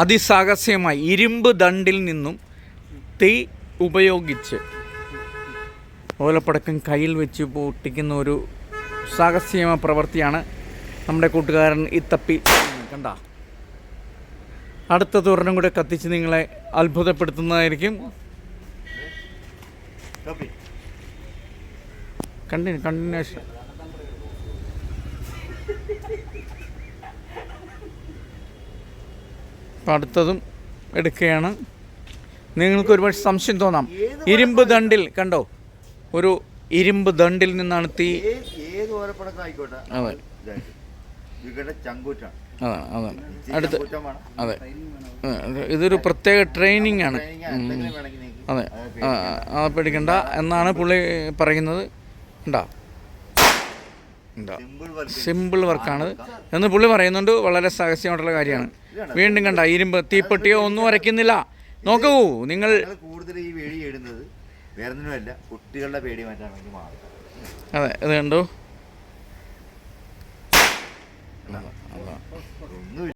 അതിസാഹസ്യമായി ഇരുമ്പ് ദണ്ടിൽ നിന്നും തീ ഉപയോഗിച്ച് ഓലപ്പടക്കം കയ്യിൽ വെച്ച് പൊട്ടിക്കുന്ന ഒരു സാഹസ്യമായ പ്രവൃത്തിയാണ് നമ്മുടെ കൂട്ടുകാരൻ ഇത്തപ്പി. കണ്ട? അടുത്ത തോരണം കൂടെ കത്തിച്ച് നിങ്ങളെ അത്ഭുതപ്പെടുത്തുന്നതായിരിക്കും. കണ്ടിന്യൂ കണ്ടിന്യൂഷൻ അപ്പം അടുത്തതും എടുക്കുകയാണ്. നിങ്ങൾക്ക് ഒരുപാട് സംശയം തോന്നാം. ഇരുമ്പ് ദണ്ടിൽ കണ്ടോ? ഒരു ഇരുമ്പ് ദണ്ടിൽ നിന്നാണ് തീ. ഏത് ഓലപ്പടക്കം അതെ. അതാണ് അതാണ് അടുത്ത അതെ. ഇതൊരു പ്രത്യേക ട്രെയിനിങ് ആണ്. അതെ. ആ, പേടിക്കണ്ട. എന്നാണ് പുള്ളി പറയുന്നത്. ഉണ്ടാ. സിമ്പിൾ വർക്കാണ് എന്ന് പുള്ളി പറയുന്നുണ്ട്. വളരെ സാഹസ്യമായിട്ടുള്ള കാര്യമാണ്. വീണ്ടും കണ്ട ഇരുമ്പ് തീപ്പെട്ടിയോ ഒന്നും വരയ്ക്കുന്നില്ല നോക്കൂ നിങ്ങൾ കൂടുതൽ ഈ വെടി ഇടുന്നത് വേറെ ഒന്നുമല്ല കുട്ടികളുടെ പേടി മാറ്റാണെങ്കിൽ മാത്രം. അതെ ഇത് കണ്ടോ. ഒന്നുമില്ല.